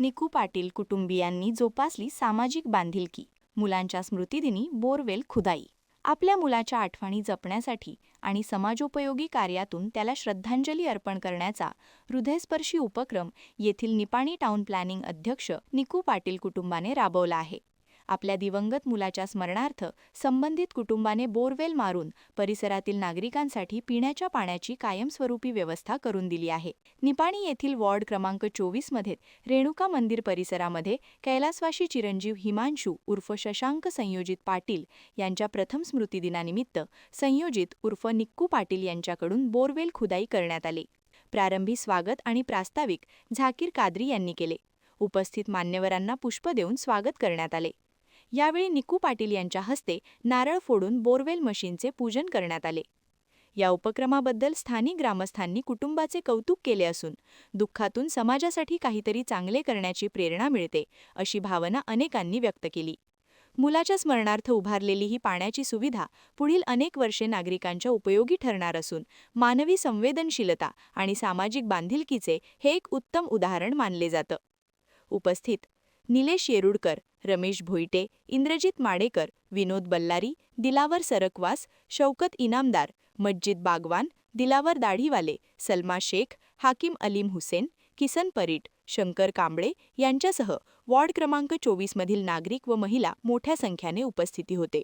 निकू पाटील कुटुंबियांनी जोपासली सामाजिक बांधिलकी. मुलांच्या स्मृतिदिनी बोरवेल खुदाई. आपल्या मुलाच्या आठवणी जपण्यासाठी आणि समाजोपयोगी कार्यातून त्याला श्रद्धांजली अर्पण करण्याचा हृदयस्पर्शी उपक्रम येथील निपाणी टाउन प्लॅनिंग अध्यक्ष निकू पाटील कुटुंबाने राबवला आहे. आपल्या दिवंगत मुलाच्या स्मरणार्थ संबंधित कुटुंबाने बोरवेल मारून परिसरातील नागरिकांसाठी पिण्याच्या पाण्याची कायमस्वरूपी व्यवस्था करून दिली आहे. निपाणी येथील वॉर्ड क्रमांक चोवीसमध्ये रेणुका मंदिर परिसरामध्ये कैलासवाशी चिरंजीव हिमांशू उर्फ शशांक संयोजित पाटील यांच्या प्रथम स्मृतिदिनानिमित्त संयोजित उर्फ निक्कू पाटील यांच्याकडून बोरवेल खुदाई करण्यात आली. प्रारंभी स्वागत आणि प्रास्ताविक झाकीर कादरी यांनी केले. उपस्थित मान्यवरांना पुष्प देऊन स्वागत करण्यात आले. यावेळी निकू पाटील यांच्या हस्ते नारळ फोडून बोरवेल मशीनचे पूजन करण्यात आले. या उपक्रमाबद्दल स्थानिक ग्रामस्थांनी कुटुंबाचे कौतुक केले असून दुःखातून समाजासाठी काहीतरी चांगले करण्याची प्रेरणा मिळते अशी भावना अनेकांनी व्यक्त केली. मुलाच्या स्मरणार्थ उभारलेली ही पाण्याची सुविधा पुढील अनेक वर्षे नागरिकांच्या उपयोगी ठरणार असून मानवी संवेदनशीलता आणि सामाजिक बांधिलकीचे हे एक उत्तम उदाहरण मानले जातं. उपस्थित निलेश येरुडकर रमेश भोईटे इंद्रजित माडेकर विनोद बल्लारी दिलावर सरकवास शौकत इनामदार मज्जिद बागवान दिलावर दाढीवाले सलमा शेख हाकिम अलीम हुसेन किसन परीट शंकर कांबळे यांच्यासह वॉर्ड क्रमांक चोवीसमधील नागरिक व महिला मोठ्या संख्येने उपस्थिती होते.